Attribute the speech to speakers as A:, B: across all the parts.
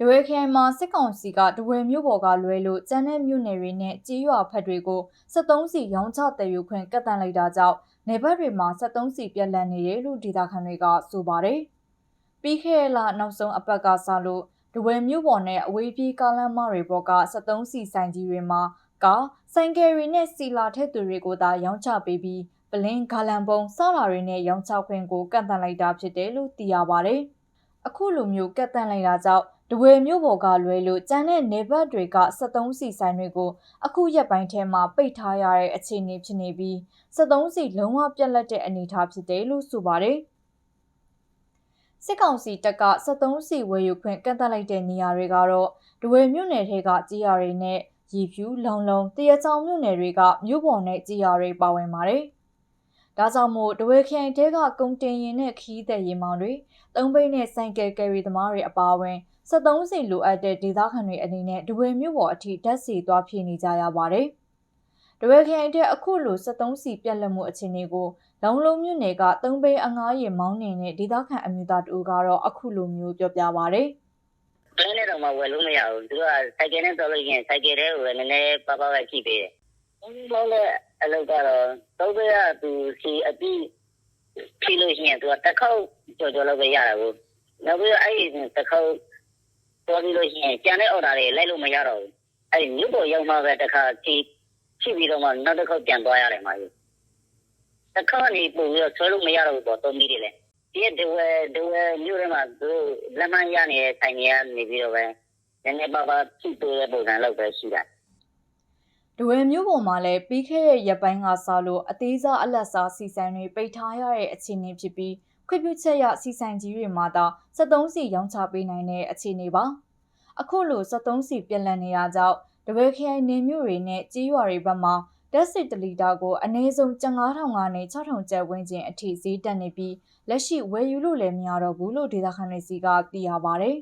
A: ဒဝဲခရိုင်မှာစစ်ကောင်စီကဒဝဲမြို့ပေါ်ကလွဲလို့ကျန်းတဲ့မြို့နယ်တွေနဲ့ကြေးရွာဖက်တွေကို73စီရောင်းချတည်ယူခွင့်ကတ်တန့်လိုက်တာကြောင့်နေဘက်တွေမှာ73စီပြက်လက်နေတယ်လို့ဒေသခံတွေကဆိုပါတယ်။ပြီးခဲ့တဲ့လနောက်ဆုံးအပတ်ကစလို့ဒဝဲမြို့ပေါ်နဲ့အဝေးပြေးကားလမ်းမတွေပေါ်က73စီဆိုင်ကြီးတွေမှာကဆိုင်ကယ်တွေနဲ့စီလာထက်သူတွေကိုသာရောင်းချပေးပြီးပလင်းဂါလန်ပုံစလာတွေနဲ့ရောင်းချခွင့်ကိုကန့်သတ်လိုက်တာဖြစ်တယ်လို့သိရပါတယ်။အခုလိုမျိုးကန့်သတ်လိုက်တာကြောင့် တဝဲမျိုးပေါ်ကလွဲလို့ကျန်းတဲ့နေဘက်တွေက73စီဆိုင်တွေကိုအခုရက်ပိုင်းထဲမှာပိတ်ထားရတဲ့အခြေအနေဖြစ်နေပြီး73စီလုံးဝပြတ်လက်တဲ့အနေအထားဖြစ်တယ်လို့ဆိုပါတယ်။စစ်ကောင်စီတပ်က73စီဝယ်ယူခွင့်ကန့်သတ်လိုက်တဲ့နေရာတွေကတော့ဒဝဲမြို့နယ်ထဲကကြေးရွာတွေနဲ့ရီဖြူလုံလုံတရချောင်းမြို့နယ်တွေကမြို့ပေါ်နဲ့ကြေးရွာတွေပါဝင်ပါတယ်။ ဒါကြောင့်မို့ဒဝဲခရိုင်တဲကကုန်းတင်ရင်နဲ့ခီးတဲ့ရင်မောင်တွေသုံးဘိန်းနဲ့ဆိုင်ကယ်ကယ်ရီသမားတွေအပါအဝင်73စီလိုအပ်တဲ့ဒေသခံတွေအနေနဲ့ဒဝဲမြို့ပေါ်အထိဓာတ်စီသွားဖြည့်နေကြရပါတယ်။ဒဝဲခရိုင်တဲ့အခုလို73စီပြက်လက်မှုအခြေအနေကိုလုံလုံမြို့နယ်ကသုံးဘိန်းအငားရီမောင်းနေတဲ့ဒေသခံအမျိုးသားတို့ကတော့အခုလိုမျိုးပြောပြပါဗျ။
B: ပန်းနဲ့တော့မှဝယ်လို့မရဘူးသူကစိုက်ကယ်နဲ့တော်လို့ရှိရင်စိုက်ကယ်တဲ့ကိုလည်းနည်းနည်းပါးပါးပဲကြည့်ပေးတယ်။ဘုံဘောင်းတဲ့ အလုပ်ကတော့သုံးဘရသူစီအတိဖြည့်လို့ရှိရင်သူကတစ်ခေါက်ကြော်ကြော်လောက်ပဲရတာကိုနောက်ပြီးတော့အဲ့ဒီတစ်ခေါက်တော်ပြီးလို့ရှိရင်ကျန်တဲ့ order တွေလိုက်လို့မရတော့ဘူး။အဲ့ဒီမြို့ပေါ်ရောက်မှပဲတစ်ခါကြည့်ဖြည့်ပြီးတော့မှနောက်တစ်ခေါက်ပြန်သွားရတယ်မှာကြီး။တစ်ခေါက်နေပို့ပြီးတော့ဆွဲလို့မရတော့ဘူးပေါ့သုံးပြီးတယ်လေ။ဒီဒဝဲဒဝဲမြို့ထဲမှာသူလက်မှတ်ရနေတဲ့ဆိုင်တွေကနေပြီးတော့ပဲနည်းနည်းပါးပါးဖြည့်ပေးတဲ့ပုံစံလောက်ပဲရှိတာ
A: ဒဝဲမျိုးပေါ်မှာလည်းပြီးခဲ့တဲ့ရက်ပိုင်းကစလို့အသေးစားအလက်စားစီဆိုင်တွေပိတ်ထားရတဲ့အခြေအနေဖြစ်ပြီးခွင့်ပြုချက်ရစီဆိုင်ကြီးတွေမှာသာ73စီရောင်းချပေးနိုင်တဲ့အခြေအနေပါအခုလို73စီပြက်လက်နေတာကြောင့်ဒဝဲခရိုင်နေမြို့တွေနဲ့ကြေးရွာတွေဘက်မှာဓာတ်စစ်တလီတာကိုအနည်းဆုံး9000ကနေ6000ကျပ်ဝန်းကျင်အထိဈေးတက်နေပြီးလက်ရှိဝယ်ယူလို့လည်းမရတော့ဘူးလို့ဒေသခံတွေစီကသိရပါတယ်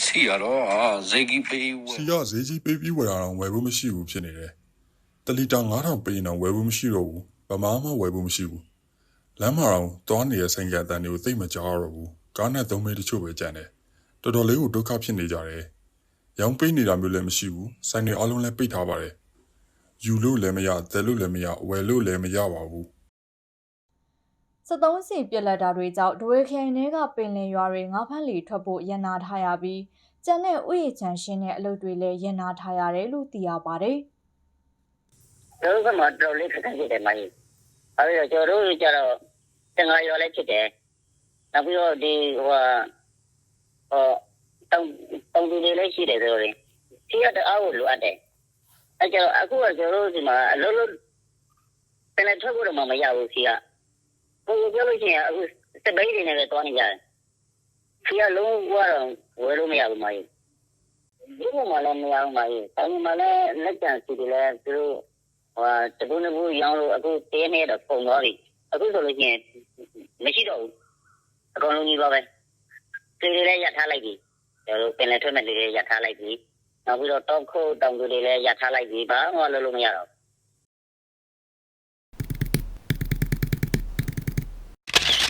C: စီရတော့အာဇေကြီးပေးဝ
D: စီရဈေးကြီးပေးပြီးဝယ်တာတော့ဝယ်ဖို့မရှိဘူးဖြစ်နေတယ်။ တလီတာ9000ပေးရင်တော့ဝယ်ဖို့မရှိတော့ဘူး။ဗမာမှဝယ်ဖို့မရှိဘူး။လမ်းမှာတော့သွားနေတဲ့ဆိုင်ကအတန်တွေကိုသိမ့်မကြောက်ရတော့ဘူး။ကားနဲ့သုံးမဲတချို့ပဲကြံတယ်။တော်တော်လေးကိုဒုက္ခဖြစ်နေကြတယ်။ရောင်းပေးနေတာမျိုးလည်းမရှိဘူး။ဆိုင်တွေအလုံးလည်းပိတ်ထားပါတယ်။ယူလို့လည်းမရ၊တယ်လို့လည်းမရ၊ဝယ်လို့လည်းမရပါဘူး။
A: 73စီပြက်လက်တာတွေကြောင့်ဒဝဲခိုင်ထဲကပင်လယ်ရွာတွေငါးဖမ်းလီထွက်ဖို့ရန်နာထားရပြီးကျန်တဲ့ဥယျာဉ်ချန်ရှင်းတဲ့အလုပ်တွေလည်းရန်နာထားရတယ်လို့သိရပါတယ်။
B: တို့ကမှတော်လေးခက်ခဲဖြစ်တယ်မကြီး။အဲဒီတော့ကျွန်တော်တို့ကျတော့တငါရွာလည်းဖြစ်တယ်။နောက်ပြီးတော့ဒီဟိုဟာဟောတောင်တောင်သူတွေလည်းရှိတယ်ဆိုတော့စီရတဲ့အားကိုလိုအပ်တယ်။အဲကျတော့အခုကကျွန်တော်တို့ဒီမှာအလုံးလုံးပင်လည်းထွက်ဖို့တော့မရဘူးစီက။ဘယ်လိုပြောလို့ရှိရင်အခုစပိတ်တွေနဲ့ပဲတွားနေကြတယ်။စီကလုံးဝတော့ဝယ်လို့မရဘူးမကြီး။ဒီမှာလည်းမရဘူးမကြီး။တောင်မှာလည်းလက်ကျန်စီတွေလည်းသူတို့ ဟိုတပူနဘူးရောင်းလို့အခုတဲနေတော့ပုံသွားပြီအခုဆိုလို့ရှိရင်မရှိတော့ဘူးအကုန်လုံးကြီးပါပဲတွေတွေလည်းရထားလိုက်ပြီကျွန်တော်တို့ပင်လယ်ထွက်မဲ့တွေလည်းရထားလိုက်ပြီနောက်ပြီးတော့တောက်ခုတ်တောင်သူတွေလည်းရထားလိုက်ပြီဘာမှလုပ်လို့မရတော့